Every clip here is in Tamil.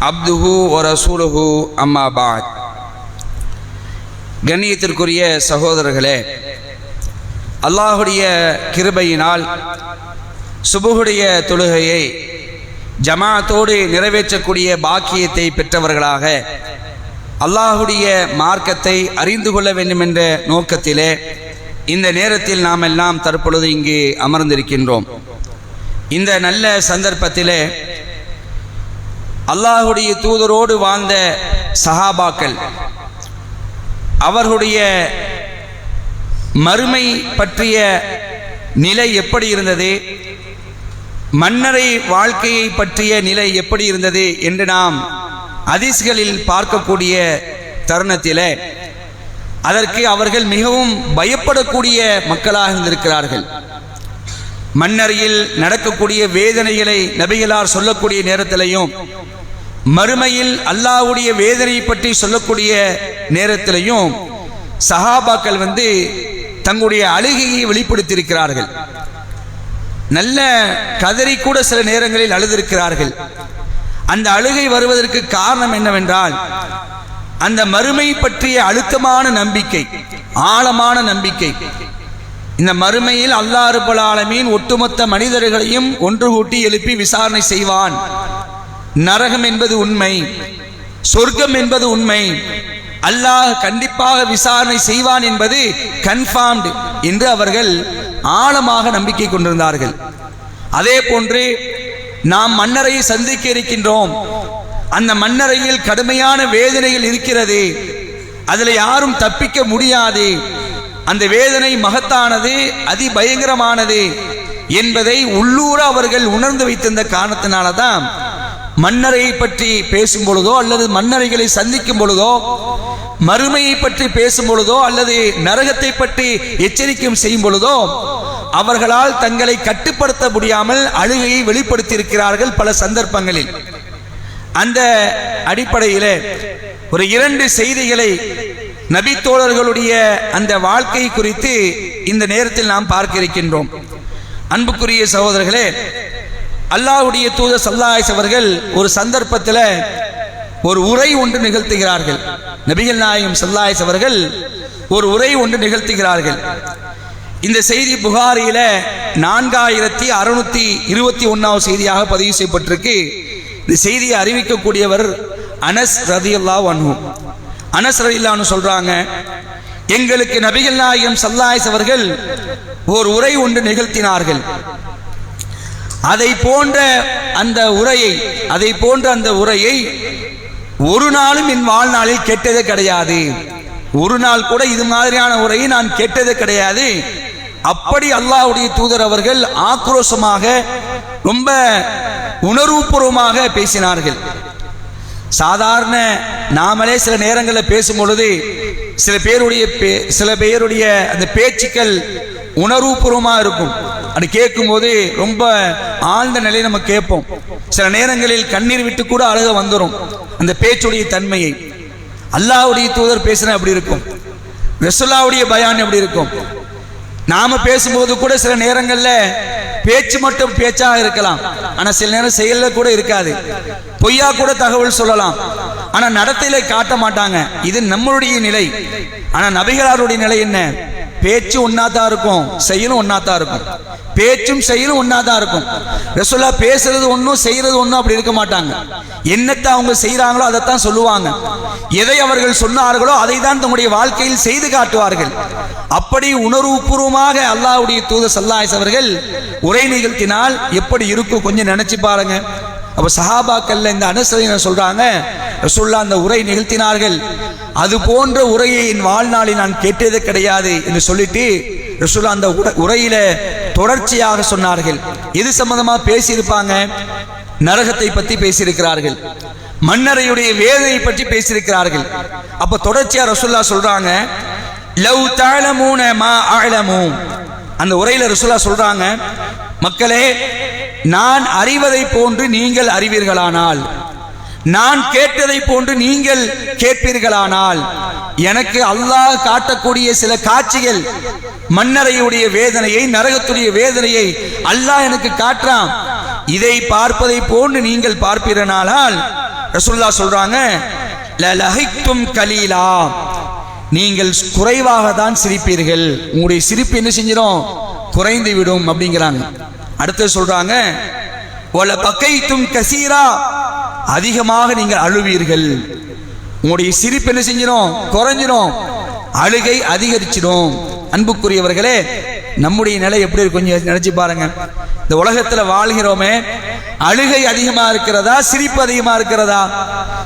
அப்துஹு ஒ ரசூலுஹு அம்மா பாத். கண்ணியத்திற்குரிய சகோதரர்களே அல்லாஹுடைய கிருபையினால் சுபுகுடைய தொழுகையை ஜமாத்தோடு நிறைவேற்றக்கூடிய பாக்கியத்தை பெற்றவர்களாக அல்லாஹுடைய மார்க்கத்தை அறிந்து கொள்ள வேண்டும் என்ற நோக்கத்திலே இந்த நேரத்தில் நாம் எல்லாம் தற்பொழுது இங்கு அமர்ந்திருக்கின்றோம். இந்த நல்ல சந்தர்ப்பத்திலே அல்லாஹுடைய தூதரோடு வாழ்ந்த சஹாபாக்கள் அவர்களுடைய மறுமை பற்றிய நிலை எப்படி இருந்தது? மன்னரை வாழ்க்கையை பற்றிய நிலை எப்படி இருந்தது என்று நாம் அதிஸ்களில் பார்க்கக்கூடிய தருணத்தில் அதற்கு அவர்கள் மிகவும் பயப்படக்கூடிய மக்களாக இருந்திருக்கிறார்கள். மன்னரையில் நடக்கக்கூடிய வேதனைகளை நபிகளார் சொல்லக்கூடிய நேரத்திலையும் மறுமையில் அல்லாஹ்வுடைய வேதனை பற்றி சொல்லக்கூடிய நேரத்திலையும் சஹாபாக்கள் வந்து தங்களுடைய அழுகையை வெளிப்படுத்தியிருக்கிறார்கள். நல்ல கதறி கூட சில நேரங்களில் அழுதிருக்கிறார்கள். அந்த அழுகை வருவதற்கு காரணம் என்னவென்றால் அந்த மறுமை பற்றிய அழுத்தமான நம்பிக்கை ஆழமான நம்பிக்கை. இந்த மறுமையில் அல்லாஹ் ரப்பல் ஒட்டுமொத்த மனிதர்களையும் ஒன்று கூட்டி எழுப்பி விசாரணை செய்வான். நரகம் என்பது உண்மை சொர்க்கம் என்பது உண்மை. அல்லாஹ் கண்டிப்பாக விசாரணை செய்வான் என்பது கன்ஃபார்ம்டு என்று அவர்கள் ஆழமாக நம்பிக்கை கொண்டிருந்தார்கள். அதே போன்று நாம் மன்னரை சந்திக்க இருக்கின்றோம். அந்த மன்னரையில் கடுமையான வேதனைகள் இருக்கிறது. அதில் யாரும் தப்பிக்க முடியாது. அந்த வேதனை மகத்தானது அதிபயங்கரமானது என்பதை உள்ளூர அவர்கள் உணர்ந்து வைத்திருந்த காரணத்தினால தான் மன்னரை பற்றி பேசும் பொழுதோ அல்லது மன்னரைகளை சந்திக்கும் பொழுதோ மறுமையை பற்றி பேசும் பொழுதோ அல்லது நரகத்தை பற்றி எச்சரிக்கையும் செய்யும் பொழுதோ அவர்களால் தங்களை கட்டுப்படுத்த முடியாமல் அழுகையை வெளிப்படுத்தியிருக்கிறார்கள் பல சந்தர்ப்பங்களில். அந்த அடிப்படையிலே ஒரு இரண்டு செய்திகளை நபித்தோழர்களுடைய அந்த வாழ்க்கை குறித்து இந்த நேரத்தில் நாம் பார்க்க இருக்கின்றோம். அன்புக்குரிய சகோதரர்களே அல்லாஹ்வுடைய தூத சல்லாஹ் அவர்கள் ஒரு சந்தர்ப்பத்தில் ஒரு உரை ஒன்று நிகழ்த்துகிறார்கள். நபிகள் நாயகம் சல்லாஹ் அவர்கள் ஒரு உரை ஒன்று நிகழ்த்துகிறார்கள். இந்த செய்தி புகாரியில நான்காயிரத்தி அறுநூத்தி இருபத்தி ஒன்னாவது செய்தியாக பதிவு செய்யப்பட்டிருக்கு. இந்த செய்தியை அறிவிக்கக்கூடியவர் அனஸ் ரதியுல்லா வன்வோம் அனஸ் ரதில்லான்னு சொல்றாங்க எங்களுக்கு நபிகள் நாயகம் சல்லாஹ் அவர்கள் ஒரு உரை ஒன்று நிகழ்த்தினார்கள். அதை போன்ற அந்த உரையை அதை போன்ற அந்த உரையை ஒரு நாளும் என் வாழ்நாளில் கேட்டதே கிடையாது. ஒரு நாள் கூட இது மாதிரியான உரையை நான் கேட்டதே கிடையாது. அப்படி அல்லாஹ்வுடைய தூதர் அவர்கள் ஆக்ரோஷமாக ரொம்ப உணர்வுபூர்வமாக பேசினார்கள். சாதாரண நாமளே சில நேரங்களில் பேசும் பொழுது சில பேருடைய பே- சில பேருடைய அந்த பேச்சுக்கள் உணர்வுபூர்வமாக இருக்கும். அது கேட்கும்போது ரொம்ப ஆழ்ந்த நிலையை நம்ம கேட்போம். சில நேரங்களில் கண்ணீர் விட்டு கூட அழுக வந்துடும் அந்த பேச்சுடைய தன்மையை. அல்லாவுடைய தூதர் பேசினா எப்படி இருக்கும்? ரசுல்லாவுடைய பயான் எப்படி இருக்கும்? நாம பேசும்போது கூட சில நேரங்கள்ல பேச்சு மட்டும் பேச்சா இருக்கலாம். ஆனா சில நேரம் செயல்ல கூட இருக்காது. பொய்யா கூட தகவல் சொல்லலாம். ஆனா நடத்தையில காட்ட மாட்டாங்க. இது நம்மளுடைய நிலை. ஆனா நபிகளாருடைய நிலை என்ன? பேச்சு ஒன்னாத்தான் இருக்கும். செயலும் ஒன்னாத்தான் இருக்கும். பேச்சும் செயலும் ஒன்னாதான் இருக்கும். ரசோல்லா பேசுறது ஒன்றும் செய்யறது ஒன்றும் அப்படி இருக்க மாட்டாங்க. என்னத்தை அவங்க செய்றாங்களோ அதைத்தான் சொல்லுவாங்க. எதை அவர்கள் சொன்னார்களோ அதை தான் தம்முடைய வாழ்க்கையில் செய்து காட்டுவார்கள். அப்படி உணர்வுபூர்வமாக அல்லாவுடைய தூத சல்லாஸ் அவர்கள் உரை நிகழ்த்தினால் எப்படி இருக்கும் கொஞ்சம் நினைச்சு பாருங்க. அப்ப சஹாபாக்கள்ல இந்த அனுசரினை சொல்றாங்க? ரசூல்லா அந்த உரை நிகழ்த்தினார்கள். அது போன்ற உரையை என் வாழ்நாளில் நான் கேட்டதே கிடையாது என்று சொல்லிட்டு ரசூல்லா அந்த உரையில தொடர்ச்சியாக சொன்னார்கள். எது சம்பந்தமாக பேசியிருப்பாங்க? நரகத்தை பற்றி பேசியிருக்கிறார்கள். மன்னரையுடைய வேதனை பற்றி பேசியிருக்கிறார்கள். அப்ப தொடர்ச்சியா ரசுல்லா சொல்றாங்க லவ் தாழமூன மா ஆழமு அந்த உரையில ரசுல்லா சொல்றாங்க மக்களே நான் அறிவதை போன்று நீங்கள் அறிவீர்களானால் நான் கேட்டதை போன்று நீங்கள் கேட்பீர்களானால் எனக்கு அல்லாஹ் காட்டக்கூடிய சில காட்சிகள் மன்னரையுடைய வேதனையை நரகத்துடைய வேதனையை அல்லாஹ் எனக்கு காட்டுறான். இதை பார்ப்பதை போன்று நீங்கள் பார்ப்பீரனானால் ரசுல்லா சொல்றாங்க கலீலா. நீங்கள் குறைவாக தான் சிரிப்பீர்கள். உங்களுடைய சிரிப்பு என்ன செஞ்சிடும் குறைந்து விடும் அப்படிங்கிறாங்க. அடுத்து சொல்றாங்க பக்கைத்தும் கசீரா. அதிகமாக நீங்கள் அழுவீர்கள். உங்களுடைய சிரிப்பு என்ன செஞ்சிடும் குறைஞ்சிடும் அழுகை அதிகரிச்சிடும். அன்புக்குரியவர்களே நம்முடைய நிலை எப்படி இருக்கு கொஞ்சம் நினைச்சு பாருங்க. இந்த உலகத்துல வாழ்கிறோமே அழுகை அதிகமா இருக்கிறதா சிரிப்பு அதிகமா இருக்கிறதா?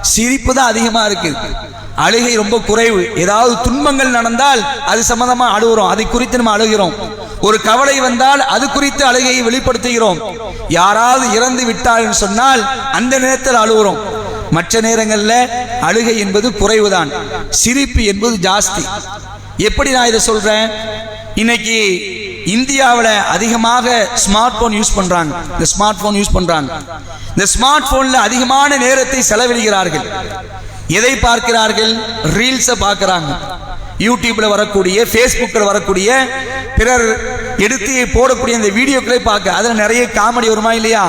சிரிப்பு தான் அதிகமா இருக்கு. அழுகை ரொம்ப குறைவு. ஏதாவது துன்பங்கள் நடந்தால் அது சம்பந்தமா அழுகுறோம். அதை குறித்து நம்ம அழுகிறோம். ஒரு கவலை வந்தால் அது குறித்து அழுகையை வெளிப்படுத்துகிறோம். யாராவது இறந்து விட்டால் சொன்னால் அந்த நேரத்தில் அழுகிறோம். மற்ற நேரங்களில் அழுகை என்பது குறைவுதான். சிரிப்பு என்பது ஜாஸ்தி. எப்படி நான் இதை சொல்றேன்? இன்னைக்கு இந்தியாவில் அதிகமாக ஸ்மார்ட் போன் யூஸ் பண்றாங்க. இந்த ஸ்மார்ட் போன் யூஸ் பண்றாங்க. இந்த ஸ்மார்ட் போன்ல அதிகமான நேரத்தை செலவிடுகிறார்கள். எதை பார்க்கிறார்கள்? ரீல்ஸை பார்க்கிறாங்க. யூடியூப்ல வரக்கூடிய ஃபேஸ்புக்கில் வரக்கூடிய பிறர் எடுத்து போடக்கூடிய அந்த வீடியோக்களை பார்க்க அதில் நிறைய காமெடி வருமா இல்லையா?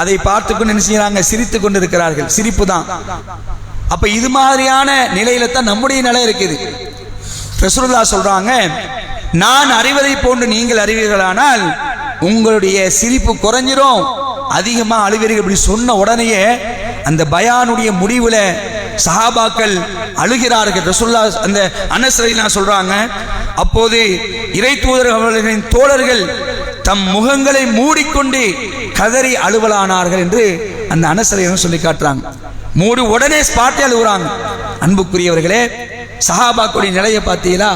அதை பார்த்து கொண்டு என்ன சிரித்து கொண்டு இருக்கிறார்கள் சிரிப்பு தான் அப்போ இது மாதிரியான நிலையில தான் நம்முடைய நிலை இருக்குது. ரசூலுல்லா சொல்றாங்க நான் அறிவதை போன்று நீங்கள் அறிவீர்களானால் உங்களுடைய சிரிப்பு குறைஞ்சிரும். அதிகமாக அழுவீர்கள். அப்படி சொன்ன உடனேயே அந்த பயானுடைய முடிவில் சஹாபாக்கள் அழுகிறார்கள். ரசுல்லா அந்த அனஸ்ரீலாம் சொல்றாங்க அப்போது இறை தூதர் அவர்களின் தோழர்கள் தம் முகங்களை மூடிக்கொண்டு கதறி அழுவலானார்கள் என்று அந்த அனசரையும் சொல்லி காட்டுறாங்க. மூடி உடனே ஸ்பாட்டே அழுகுறாங்க அன்புக்குரியவர்களே சஹாபாக்களுடைய நிலையை பார்த்தீங்களா?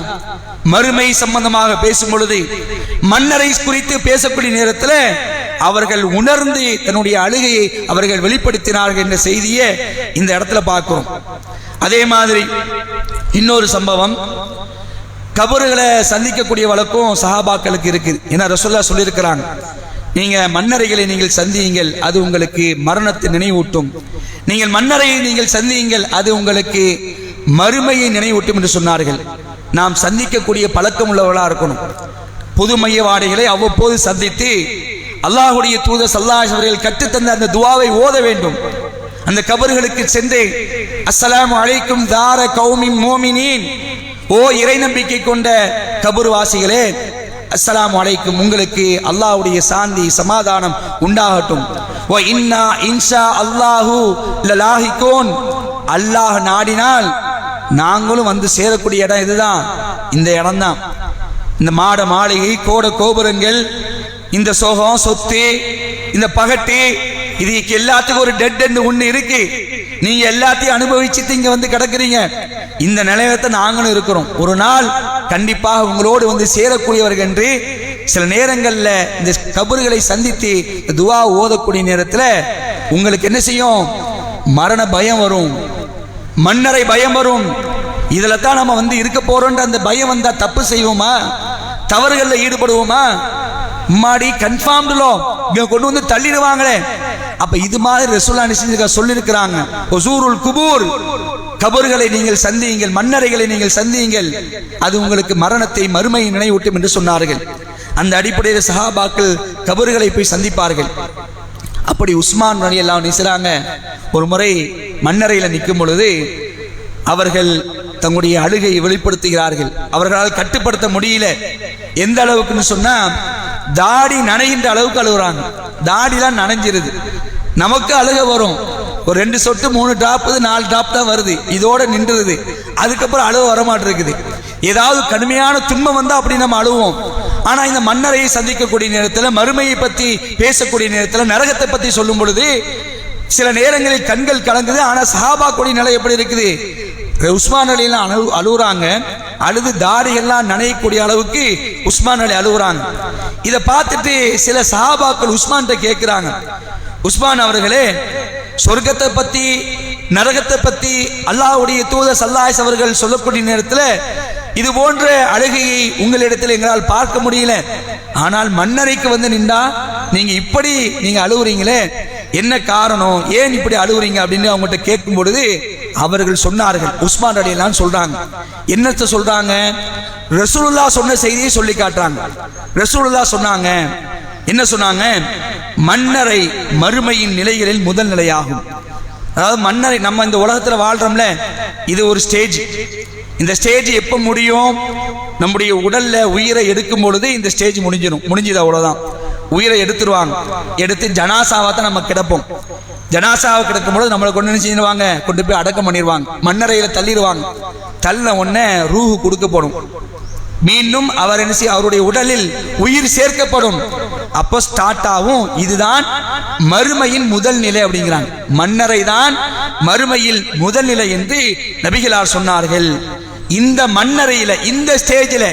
மறுமை சம்பந்தமாக பேசும் பொழுது மன்னரை குறித்து பேசக்கூடிய நேரத்தில் அவர்கள் உணர்ந்து தன்னுடைய அழுகையை அவர்கள் வெளிப்படுத்தினார்கள் என்ற செய்தியை இந்த இடத்துல பார்க்கிறோம். அதே மாதிரி இன்னொரு சம்பவம். கபறுகளை சந்திக்கக்கூடிய வழக்கம் சஹாபாக்களுக்கு இருக்குது ஏன்னா ரசோல்லா சொல்லியிருக்கிறாங்க நீங்கள் மன்னரைகளை நீங்கள் சந்தியுங்கள் அது உங்களுக்கு மரணத்தை நினைவூட்டும். நீங்கள் மன்னரையை நீங்கள் சந்தியுங்கள் அது உங்களுக்கு மறுமையை நினைவூட்டும் என்று சொன்னார்கள். நாம் சந்திக்கக்கூடிய பழக்கம் உள்ளவர்களாக இருக்கணும். பொது மையவாடிகளை அவ்வப்போது சந்தித்து அல்லாஹுடைய தூதர் சல்லாஹ் அவர்கள் கற்றுத்தந்த அந்த துவாவை ஓத வேண்டும். அந்த கபர்களுக்கு சென்று அஸ்லாம் அழைக்கும் தார கௌமி மோமினின். ஓ இறை நம்பிக்கை கொண்ட கபர்வாசிகளே அஸ்லாம் அலைக்கும் உங்களுக்கு அல்லாஹ்வுடைய சாந்தி சமாதானம் உண்டாகட்டும். ஓ இன்னா இன்ஷா அல்லாஹு லலாஹிகோன். அல்லாஹ் நாடினால் நாங்களும் வந்து சேரக்கூடிய இடம் இதுதான். இந்த இடம்தான். இந்த மாட மாளிகை கோட கோபுரங்கள் இந்த சோகம் சொத்து இந்த பகட்டு இதுக்கு எல்லாத்துக்கும் ஒரு டெட் என்று ஒண்ணு இருக்கு. நீங்க எல்லாத்தையும் அனுபவிச்சுட்டு இங்க வந்து கிடக்குறீங்க. இந்த நிலையத்தை நாங்களும் இருக்கிறோம். ஒரு நாள் கண்டிப்பாக உங்களோடு வந்து சேரக்கூடியவர்கள் என்று சில நேரங்களில் இந்த கபறுகளை சந்தித்து இந்த துவா ஓதக்கூடிய நேரத்தில் உங்களுக்கு என்ன செய்யும்? மரண பயம் வரும். மன்னரை பயம் வரும். இதில் தான் நம்ம வந்து இருக்க போறோன்ற அந்த பயம் வந்தால் தப்பு செய்வோமா? தவறுகளில் ஈடுபடுவோமா? மாடி கன்ஃபார்ம்டுலோ இங்க கொண்டு வந்து தள்ளிடுவாங்களே. அப்ப இது மாதிரி ரசூல்லா நிச்சய சொல்லியிருக்கிறாங்க. ஒசூருல் குபூர். கபர்களை நீங்கள் சந்தியுங்கள் மன்னரைகளை நீங்கள் சந்தியுங்கள். அது உங்களுக்கு மரணத்தை மறுமையை நினைவூட்டும் என்று சொன்னார்கள். அந்த அடிப்படையில் சஹாபாக்கள் கபர்களை போய் சந்திப்பார்கள். அப்படி உஸ்மான் அலி எல்லாம் நிசுறாங்க ஒரு முறை மன்னரையில நிற்கும் பொழுது அவர்கள் தங்களுடைய அழுகையை வெளிப்படுத்துகிறார்கள். அவர்களால் கட்டுப்படுத்த முடியல. எந்த அளவுக்குன்னு சொன்னா தாடி நனைகின்ற அளவுக்கு அழுகுறாங்க. தாடிலாம் நனைஞ்சிருது. நமக்கு அழுக வரும். ஒரு ரெண்டு சொட்டு மூணு டாப் நாலு டாப் தான் வருது. இதோட நின்றுது. அதுக்கப்புறம் அழுவ வரமாட்டிருக்குது. ஏதாவது கடுமையான துன்பம் வந்தா அப்படி நம்ம அழுவோம். ஆனா இந்த மன்னரையை சந்திக்கக்கூடிய நேரத்தில் மறுமையை பத்தி பேசக்கூடிய நேரத்தில் நரகத்தை பத்தி சொல்லும் பொழுது சில நேரங்களில் கண்கள் கலங்குது. ஆனா கொடி நிலை எப்படி இருக்குது? உஸ்மான் அலிலாம் அழு அழுகுறாங்க. அழுது தாடியெல்லாம் நனையக்கூடிய அளவுக்கு உஸ்மான் அலி அழுகுறாங்க. இதை பார்த்துட்டு சில சஹாபாக்கள் உஸ்மான்கிட்ட கேட்குறாங்க. உஸ்மான் அவர்களே சொர்க்கத்தை பத்தி நரகத்தை பத்தி அல்லாஹ்வுடைய தூத சல்லாஸ் அவர்கள் சொல்லக்கூடிய நேரத்தில் இது போன்ற அழுகையை உங்களிடத்தில் எங்களால் பார்க்க முடியல. ஆனால் மன்னரைக்கு வந்து நின்றா நீங்க இப்படி நீங்க அழுகுறீங்களே என்ன காரணம்? ஏன் இப்படி அழுகுறீங்க? அப்படின்னு அவங்ககிட்ட கேட்கும் பொழுது அவர்கள் சொன்னார்கள். உஸ்மான் அடியெல்லாம் சொல்றாங்க. என்னத்தை சொல்றாங்க? ரசூலுல்லா சொன்ன செய்தியை சொல்லி காட்டுறாங்க. ரசூலுல்லா சொன்னாங்க என்ன சொன்னாங்க? மன்னரை மறுமையின் நிலைகளில் முதல் நிலையாகும். அதாவது மன்னரை நம்ம இந்த உலகத்துல வாழ்றோம்ல இது ஒரு ஸ்டேஜ் இந்த ஸ்டேஜ் எப்போ முடியும்? நம்முடைய உடல்ல உயிரை எடுக்கும் பொழுது இந்த ஸ்டேஜ் முடிஞ்சிடும் முடிஞ்சது அவ்வளவுதான். உயிரை எடுத்துருவாங்க. எடுத்து ஜனாசாவை தான் நம்ம கிடப்போம். ஜனாசாவை கிடக்கும் பொழுது நம்மளை கொண்டு என்ன செஞ்சிருவாங்க கொண்டு போய் அடக்கம் பண்ணிடுவாங்க. மண்ணறையில் தள்ளிடுவாங்க. தள்ள உடனே ரூஹு கொடுக்கப்படும். மீண்டும் அவர் என்ன செய்ய அவருடைய உடலில் உயிர் சேர்க்கப்படும். அப்போ ஸ்டார்ட் ஆகும். இதுதான் மறுமையின் முதல் நிலை அப்படிங்கிறாங்க. மன்னரை தான் மறுமையில் முதல் நிலை என்று நபிகளார் சொன்னார்கள். இந்த மன்னரையில இந்த ஸ்டேஜில்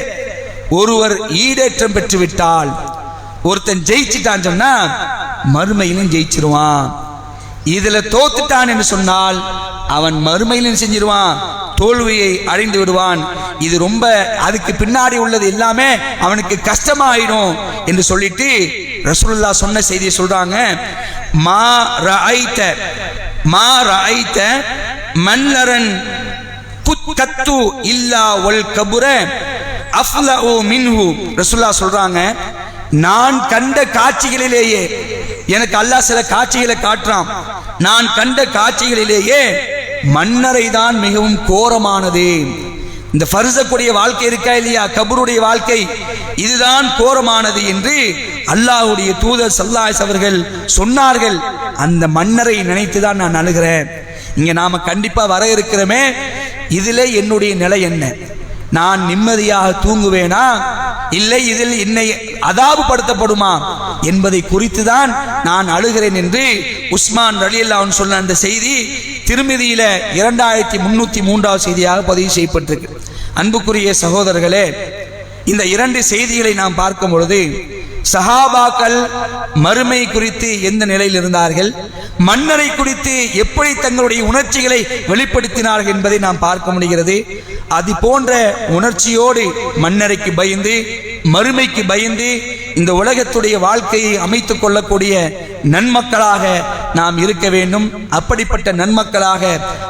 ஒருவர் ஈடேற்றம் பெற்று விட்டால் ஒருத்தன் ஜெயிச்சுட்டான் சொன்னா மறுமையிலும் ஜெயிச்சிருவான். இதுல தோத்துட்டான் என்று சொன்னால் அவன் மறுமையில் செஞ்சிருவான்? தோல்வியை அடைந்து விடுவான். இது ரொம்ப அதுக்கு பின்னாடி உள்ளது எல்லாமே அவனுக்கு கஷ்டமாயிடும் என்று சொல்லிட்டு ரசூல்லா சொன்ன செய்தியை சொல்றாங்க. மா ரஐத்த மா ரஐத்த மன்னரன் குத்கத்து இல்லா ஒல் கபுர அஃப்லஉ மின்ஹு. ரசூலுல்லா சொல்றாங்க நான் கண்ட காட்சிகளிலேயே எனக்கு அல்லாஹ் சில காட்சிகளை காட்டுறான். நான் கண்ட காட்சிகளிலேயே மன்னரை தான் மிகவும் கோரமானது. இந்த ஃபர்சக்கூடிய வாழ்க்கை இருக்கா இல்லையா? கபருடைய வாழ்க்கை இதுதான் கோரமானது என்று அல்லாஹுடைய தூதர் சல்லாஸ் அவர்கள் சொன்னார்கள். அந்த மன்னரை நினைத்து தான் நான் அணுகிறேன் இங்கே நாம் கண்டிப்பாக வர இருக்கிறோமே. இதில் என்னுடைய நிலை என்ன? நான் நிம்மதியாக தூங்குவேனா? இல்லை இதில் என்னை அதாபுபடுத்தப்படுமா என்பதை குறித்து தான் நான் அழுகிறேன் என்று உஸ்மான் ரலியல்லாஹு சொன்ன அந்த செய்தி திருமதியில இரண்டாயிரத்தி முன்னூத்தி மூன்றாவது செய்தியாக பதிவு செய்யப்பட்டிருக்கு. அன்புக்குரிய சகோதரர்களே இந்த இரண்டு செய்திகளை நாம் பார்க்கும் பொழுது சஹாபாக்கள் மறுமை குறித்து எந்த நிலையில் இருந்தார்கள் மன்னரை குறித்து எப்படி தங்களுடைய உணர்ச்சிகளை வெளிப்படுத்தினார்கள் என்பதை நாம் பார்க்க முடிகிறது. அது போன்ற உணர்ச்சியோடு மன்னரைக்கு பயந்து மறுமைக்கு பயந்து இந்த உலகத்துடைய வாழ்க்கையை அமைத்துக் கொள்ளக்கூடிய நன்மக்களாக நாம் இருக்க வேண்டும். அப்படிப்பட்ட நன்மக்களாக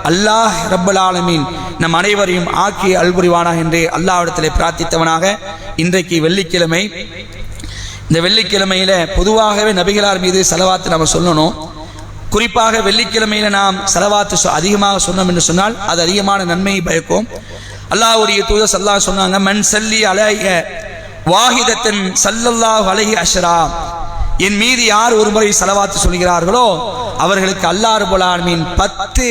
அல்லாஹ் ரப்பல் ஆலமீன் நம் அனைவரையும் ஆக்கி அல்புரிவானாக என்று அல்லாவிடத்தில் பிரார்த்தித்தவனாக இன்றைக்கு வெள்ளிக்கிழமை. இந்த வெள்ளிக்கிழமையில பொதுவாகவே நபிகளார் மீது செலவாத்து நம்ம சொல்லணும். குறிப்பாக வெள்ளிக்கிழமையில நாம் செலவாத்து அதிகமாக சொன்னோம் என்று சொன்னால் அது அதிகமான நன்மையை பயக்கும். அல்லாஹ்வுடைய தூதர் சல்லாஹ் சொன்னாங்க மண் சல்லி அலைய வாஹிதத்தின் சல்லல்லாஹ் அலகி அஷ்ரா. என் மீது யார் ஒரு முறை செலவாத்து சொல்கிறார்களோ அவர்களுக்கு அல்லாஹ் ரபுல் பத்து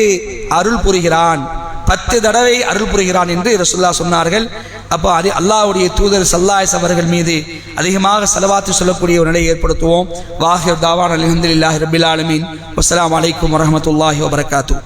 அருள் புரிகிறான். பத்து தடவை அருள் புரிகிறான் என்று ரசுல்லா சொன்னார்கள். அப்போ அது அல்லாஹ்வுடைய தூதர் சல்லாஸ் அவர்கள் மீது அதிகமாக செலவாத்து சொல்லக்கூடிய ஒரு நிலையை ஏற்படுத்துவோம். வாஹிர் தாவான் அலமதுல்லாஹி ரபில் ஆலமீன். அஸ்லாம் வலைக்கம் வரமத்துல்லாஹி வபரகாத்து